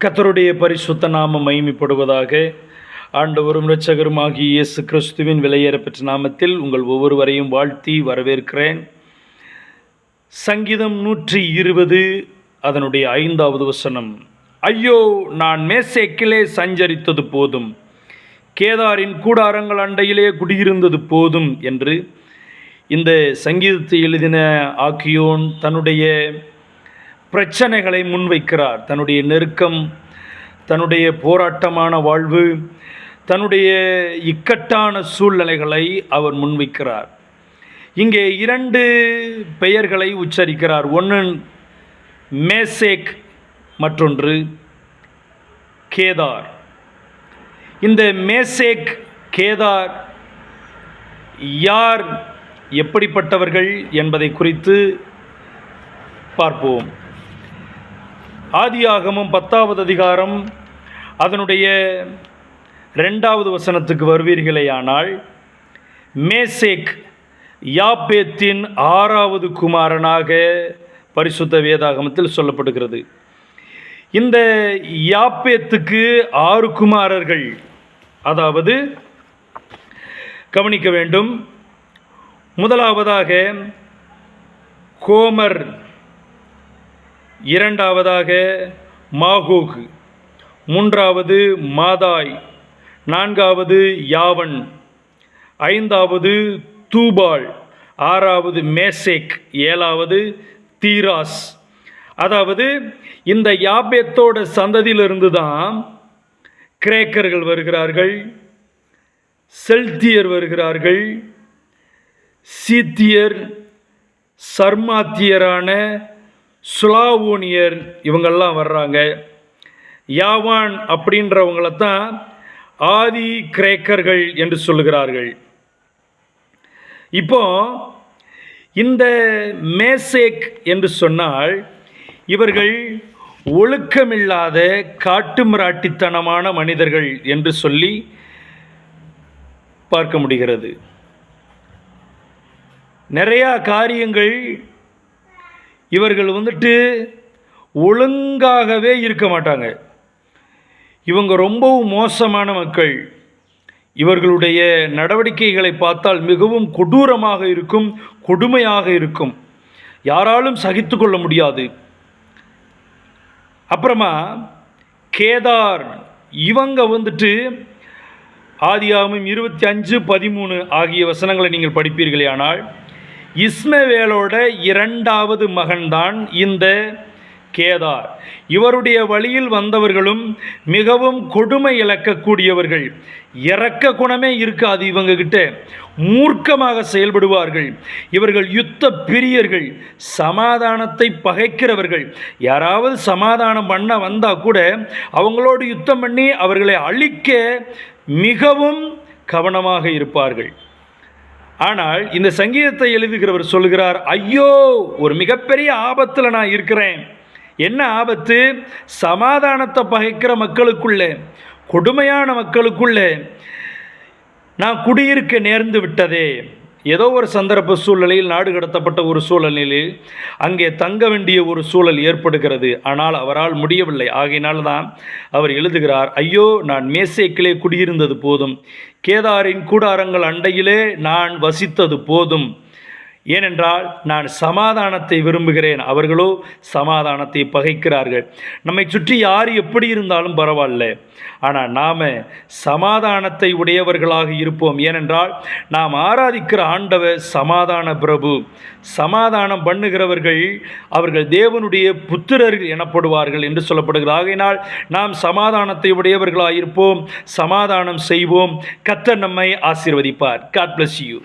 கத்தருடைய பரிசுத்த நாம மகிமைப்படுவதாக ஆண்டவரும் இரட்சகருமாகிய இயேசு கிறிஸ்துவின் விலையேறப்பெற்ற நாமத்தில் உங்கள் ஒவ்வொருவரையும் வாழ்த்தி வரவேற்கிறேன். சங்கீதம் நூற்றி இருபது அதனுடைய ஐந்தாவது வசனம். ஐயோ நான் மேசேக்கிலே சஞ்சரித்தது போதும். கேதாரின் கூடாரங்கள் அண்டையிலே குடியிருந்தது போதும் என்று இந்த சங்கீதத்தை எழுதின ஆக்கியோன் தன்னுடைய பிரச்சனைகளை முன்வைக்கிறார். தன்னுடைய நெருக்கம் தன்னுடைய போராட்டமான வாழ்வு தன்னுடைய இக்கட்டான சூழ்நிலைகளை அவர் முன்வைக்கிறார். இங்கே இரண்டு பெயர்களை உச்சரிக்கிறார். ஒன்று மேசேக் மற்றொன்று கேதார். இந்த மேசேக் கேதார் யார் எப்படிப்பட்டவர்கள் என்பதை குறித்து பார்ப்போம். ஆதியாகமும் பத்தாவது அதிகாரம் அதனுடைய ரெண்டாவது வசனத்துக்கு வருவீர்களேயானால் மேசேக் யாப்பேத்தின் ஆறாவது குமாரனாக பரிசுத்த வேதாகமத்தில் சொல்லப்படுகிறது. இந்த யாப்பேத்துக்கு ஆறு குமாரர்கள் அதாவது கவனிக்க வேண்டும். முதலாவதாக கோமர் இரண்டாவதாக மாகோக் மூன்றாவது மாதாய் நான்காவது யாவன் ஐந்தாவது தூபால் ஆறாவது மேசேக் ஏழாவது தீராஸ். அதாவது இந்த யாபேத்தோட சந்ததியிலிருந்து தான் கிரேக்கர்கள் வருகிறார்கள் செல்தியர் வருகிறார்கள் சீத்தியர் சர்மாத்தியரான சுலாவோனியர் இவங்கெல்லாம் வர்றாங்க. யாவான் அப்படின்றவங்கள தான் ஆதி கிரேக்கர்கள் என்று சொல்லுகிறார்கள். இப்போ இந்த மேசேக் என்று சொன்னால் இவர்கள் ஒழுக்கமில்லாத காட்டு மிராட்டித்தனமான மனிதர்கள் என்று சொல்லி பார்க்க முடிகிறது. நிறையா காரியங்கள் இவர்கள் வந்துட்டு ஒழுங்காகவே இருக்க மாட்டாங்க. இவங்க ரொம்பவும் மோசமான மக்கள். இவர்களுடைய நடவடிக்கைகளை பார்த்தால் மிகவும் கொடூரமாக இருக்கும் கொடுமையாக இருக்கும். யாராலும் சகித்து கொள்ள முடியாது. அப்புறமா கேதார் இவங்க வந்துட்டு ஆதியாமும் இருபத்தி அஞ்சு பதிமூணு ஆகிய வசனங்களை நீங்கள் படிப்பீர்களே ஆனால் இஸ்மவேலோட இரண்டாவது மகன்தான் இந்த கேதார். இவருடைய வழியில் வந்தவர்களும் மிகவும் கொடுமை இழக்கக்கூடியவர்கள். இறக்க குணமே இருக்காது இவங்க கிட்ட மூர்க்கமாக செயல்படுவார்கள். இவர்கள் யுத்த பிரியர்கள் சமாதானத்தை பகைக்கிறவர்கள். யாராவது சமாதானம் பண்ண வந்தால் கூட அவங்களோடு யுத்தம் பண்ணி அவர்களை அழிக்க மிகவும் கவனமாக இருப்பார்கள். ஆனால் இந்த சங்கீதத்தை எழுதுகிறவர் சொல்கிறார் ஐயோ ஒரு மிகப்பெரிய ஆபத்தில் நான் இருக்கிறேன். என்ன ஆபத்து? சமாதானத்தை பகைக்கிற மக்களுக்குள்ளே கொடுமையான மக்களுக்குள்ளே. நான் குடியிருக்க நேர்ந்து விட்டதே. ஏதோ ஒரு சந்தர்ப்ப சூழ்நிலையில் நாடு கடத்தப்பட்ட ஒரு சூழ்நிலையில் அங்கே தங்க வேண்டிய ஒரு சூழல் ஏற்படுகிறது. ஆனால் அவரால் முடியவில்லை. ஆகையினால் தான் அவர் எழுதுகிறார் ஐயோ நான் மேசைக்கிலே குடியிருந்தது போதும். கேதாரின் கூடாரங்கள் அண்டையிலே நான் வசித்தது போதும். ஏனென்றால் நான் சமாதானத்தை விரும்புகிறேன். அவர்களோ சமாதானத்தை பகைக்கிறார்கள். நம்மை சுற்றி யார் எப்படி இருந்தாலும் பரவாயில்ல. ஆனால் நாம் சமாதானத்தை உடையவர்களாக இருப்போம். ஏனென்றால் நாம் ஆராதிக்கிற ஆண்டவர் சமாதான பிரபு. சமாதானம் பண்ணுகிறவர்கள் அவர்கள் தேவனுடைய புத்திரர்கள் எனப்படுவார்கள் என்று சொல்லப்படுகிறது. ஆகையினால் நாம் சமாதானத்தை உடையவர்களாக இருப்போம் சமாதானம் செய்வோம். கத்தர் நம்மை ஆசீர்வதிப்பார். God bless you